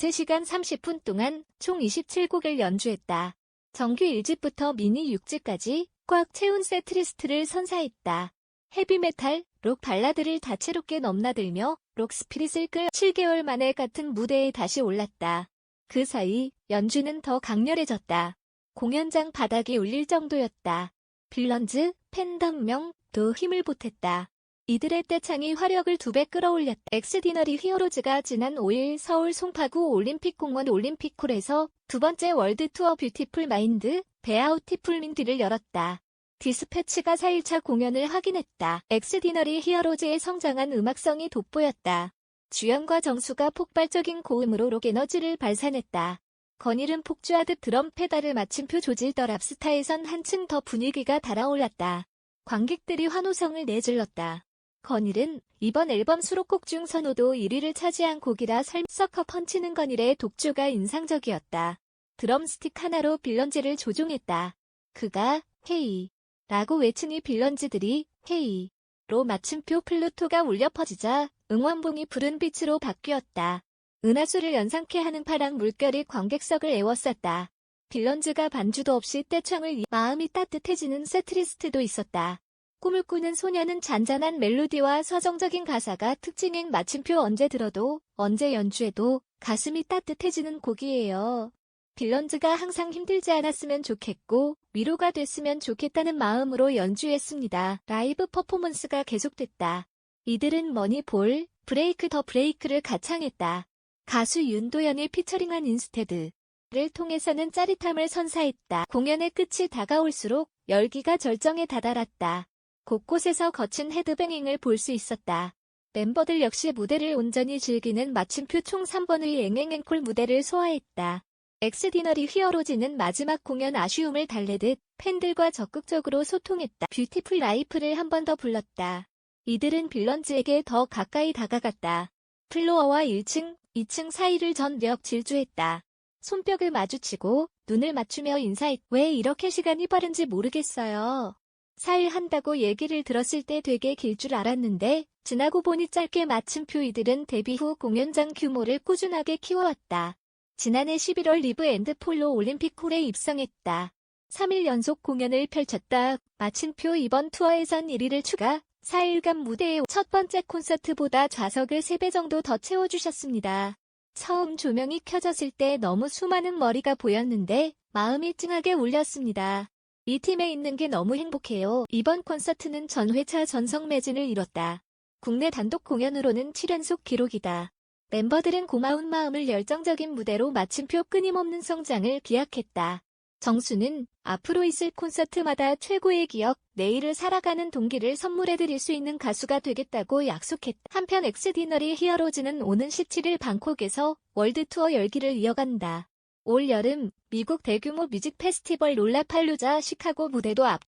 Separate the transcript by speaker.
Speaker 1: 3시간 30분 동안 총 27곡을 연주했다. 정규 1집부터 미니 6집까지 꽉 채운 세트리스트를 선사했다. 헤비메탈, 록 발라드를 다채롭게 넘나들며 록 스피릿을 끌 7개월 만에 같은 무대에 다시 올랐다. 그 사이 연주는 더 강렬해졌다. 공연장 바닥이 울릴 정도였다. 빌런즈, 팬덤명 도 힘을 보탰다. 이들의 떼창이 화력을 두 배 끌어올렸다. 엑스디너리 히어로즈가 지난 5일 서울 송파구 올림픽공원 올림픽홀에서 두 번째 월드 투어 뷰티풀 마인드 베아우티풀 민디를 열었다. 디스패치가 4일차 공연을 확인했다. 엑스디너리 히어로즈의 성장한 음악성이 돋보였다. 주연과 정수가 폭발적인 고음으로 록 에너지를 발산했다. 건일은 폭주하듯 드럼 페달을 마침표 조질더 랍스타에선 한층 더 분위기가 달아올랐다. 관객들이 환호성을 내질렀다. 건일은 이번 앨범 수록곡 중 선호도 1위를 차지한 곡이라 삶 서커 펀치는 건일의 독주가 인상적이었다. 드럼스틱 하나로 빌런즈를 조종했다. 그가 헤이 라고 외치니 빌런즈들이 헤이로 맞춤표 플루토가 울려 퍼지자 응원봉이 푸른 빛으로 바뀌었다. 은하수를 연상케 하는 파랑 물결이 관객석을 애워쌌다. 빌런즈가 반주도 없이 떼창을 마음이 따뜻해지는 세트리스트도 있었다. 꿈을 꾸는 소녀는 잔잔한 멜로디와 서정적인 가사가 특징인 마침표 언제 들어도 언제 연주해도 가슴이 따뜻해지는 곡이에요. 빌런즈가 항상 힘들지 않았으면 좋겠고 위로가 됐으면 좋겠다는 마음으로 연주했습니다. 라이브 퍼포먼스가 계속됐다. 이들은 머니볼, 브레이크 더 브레이크를 가창했다. 가수 윤도현이 피처링한 인스테드 를 통해서는 짜릿함을 선사했다. 공연의 끝이 다가올수록 열기가 절정에 다다랐다. 곳곳에서 거친 헤드뱅잉을 볼 수 있었다. 멤버들 역시 무대를 온전히 즐기는 마침표 총 3번의 앵앵앵콜 무대를 소화했다. 엑스디너리 히어로즈는 마지막 공연 아쉬움을 달래듯 팬들과 적극적으로 소통했다. 뷰티풀 라이프를 한 번 더 불렀다. 이들은 빌런즈에게 더 가까이 다가갔다. 플로어와 1층, 2층 사이를 전력 질주했다. 손뼉을 마주치고 눈을 맞추며 인사했. 왜 이렇게 시간이 빠른지 모르겠어요. 사일 한다고 얘기를 들었을 때 되게 길 줄 알았는데 지나고 보니 짧게 마침표 이들은 데뷔 후 공연장 규모를 꾸준하게 키워왔다. 지난해 11월 리브 앤드 폴로 올림픽 홀에 입성했다. 3일 연속 공연을 펼쳤다. 마침표 이번 투어에선 1위를 추가, 4일간 무대의 첫 번째 콘서트보다 좌석을 3배 정도 더 채워주셨습니다. 처음 조명이 켜졌을 때 너무 수많은 머리가 보였는데 마음이 찡하게 울렸습니다. 이 팀에 있는 게 너무 행복해요. 이번 콘서트는 전회차 전성 매진을 이뤘다. 국내 단독 공연으로는 7연속 기록이다. 멤버들은 고마운 마음을 열정적인 무대로 마침표 끊임없는 성장을 기약했다. 정수는 앞으로 있을 콘서트마다 최고의 기억, 내일을 살아가는 동기를 선물해드릴 수 있는 가수가 되겠다고 약속했다. 한편 엑스디너리 히어로즈는 오는 17일 방콕에서 월드 투어 열기를 이어간다. 올 여름 미국 대규모 뮤직 페스티벌 롤라팔루자 시카고 무대도 앞